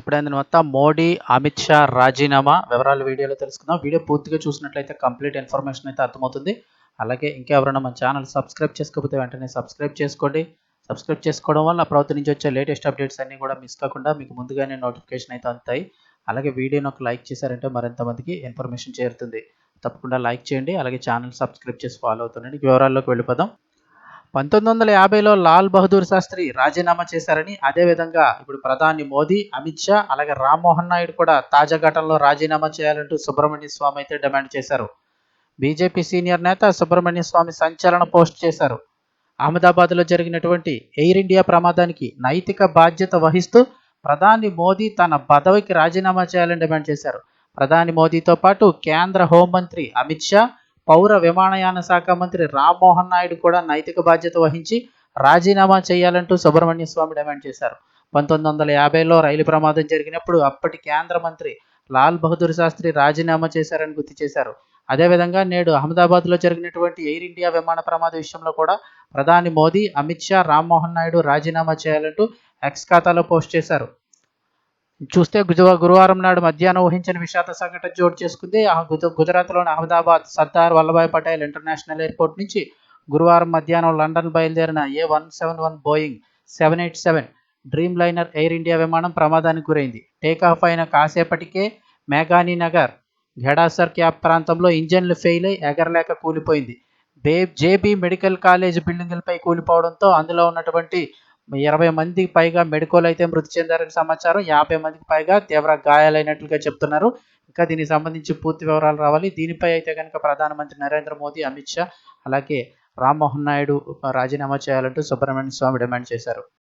ఇప్పుడు ఆయన మొత్తం మోడీ అమిత్ షా రాజీనామా. వివరాలు వీడియోలో తెలుసుకుందాం. వీడియో పూర్తిగా చూసినట్లయితే కంప్లీట్ ఇన్ఫర్మేషన్ అయితే అర్థమవుతుంది. అలాగే ఇంకా ఎవరైనా మన ఛానల్ సబ్స్క్రైబ్ చేసుకోకపోతే వెంటనే సబ్స్క్రైబ్ చేసుకోండి. సబ్స్క్రైబ్ చేసుకోవడం వల్ల ప్రభుత్వం నుంచి వచ్చే లేటెస్ట్ అప్డేట్స్ అన్నీ కూడా మిస్ కాకుండా మీకు ముందుగానే నోటిఫికేషన్ అయితే అందుతాయి. అలాగే వీడియోని ఒక లైక్ చేశారంటే మరింత మందికి ఇన్ఫర్మేషన్ చేరుతుంది. తప్పకుండా లైక్ చేయండి. అలాగే ఛానల్ సబ్స్క్రైబ్ చేసి ఫాలో అవుతుండండి. వివరాల్లోకి వెళ్ళిపోదాం. పంతొమ్మిది వందల యాభైలో లాల్ బహదూర్ శాస్త్రి రాజీనామా చేశారని అదేవిధంగా ఇప్పుడు ప్రధాని మోదీ అమిత్ షా అలాగే రామ్మోహన్ నాయుడు కూడా తాజా ఘటనలో రాజీనామా చేయాలంటూ సుబ్రహ్మణ్య స్వామి అయితే డిమాండ్ చేశారు. బీజేపీ సీనియర్ నేత సుబ్రహ్మణ్య స్వామి సంచలన పోస్ట్ చేశారు. అహ్మదాబాద్లో జరిగినటువంటి ఎయిర్ ఇండియా ప్రమాదానికి నైతిక బాధ్యత వహిస్తూ ప్రధాని మోదీ తన పదవికి రాజీనామా చేయాలని డిమాండ్ చేశారు. ప్రధాని మోదీతో పాటు కేంద్ర హోంమంత్రి అమిత్ షా పౌర విమానయాన శాఖ మంత్రి రామ్మోహన్ నాయుడు కూడా నైతిక బాధ్యత వహించి రాజీనామా చేయాలంటూ సుబ్రహ్మణ్య స్వామి డిమాండ్ చేశారు. పంతొమ్మిది వందల యాభైలో రైలు ప్రమాదం జరిగినప్పుడు అప్పటి కేంద్ర మంత్రి లాల్ బహదూర్ శాస్త్రి రాజీనామా చేశారని గుర్తు చేశారు. అదేవిధంగా నేడు అహ్మదాబాద్లో జరిగినటువంటి ఎయిర్ ఇండియా విమాన ప్రమాద విషయంలో కూడా ప్రధాని మోదీ అమిత్ షా రామ్మోహన్ నాయుడు రాజీనామా చేయాలంటూ ఎక్స్ ఖాతాలో పోస్ట్ చేశారు. చూస్తే గురువారం నాడు మధ్యాహ్నం ఊహించిన విషాద సంఘటన చోటు చేసుకుంది. గుజరాత్లోని అహ్మదాబాద్ సర్దార్ వల్లభాయ్ పటేల్ ఇంటర్నేషనల్ ఎయిర్పోర్ట్ నుంచి గురువారం మధ్యాహ్నం లండన్ బయలుదేరిన A one seven one Boeing seven eight seven dreamliner Air India విమానం ప్రమాదానికి గురైంది. టేకాఫ్ అయిన కాసేపటికే మేఘానీ నగర్ ఘెడాసర్ క్యాప్ ప్రాంతంలో ఇంజన్లు ఫెయిల్ అయి ఎగరలేక కూలిపోయింది. బే జేబీ మెడికల్ కాలేజ్ బిల్డింగులపై కూలిపోవడంతో అందులో ఉన్నటువంటి ఇరవై మందికి పైగా మెడికోలు అయితే మృతి చెందారని సమాచారం యాభై మందికి పైగా తీవ్ర గాయాలైనట్లుగా చెప్తున్నారు. ఇంకా దీనికి సంబంధించి పూర్తి వివరాలు రావాలి. దీనిపై అయితే కనుక ప్రధానమంత్రి నరేంద్ర మోదీ అమిత్ షా అలాగే రామ్మోహన్ నాయుడు రాజీనామా చేయాలంటూ సుబ్రహ్మణ్య స్వామి డిమాండ్ చేశారు.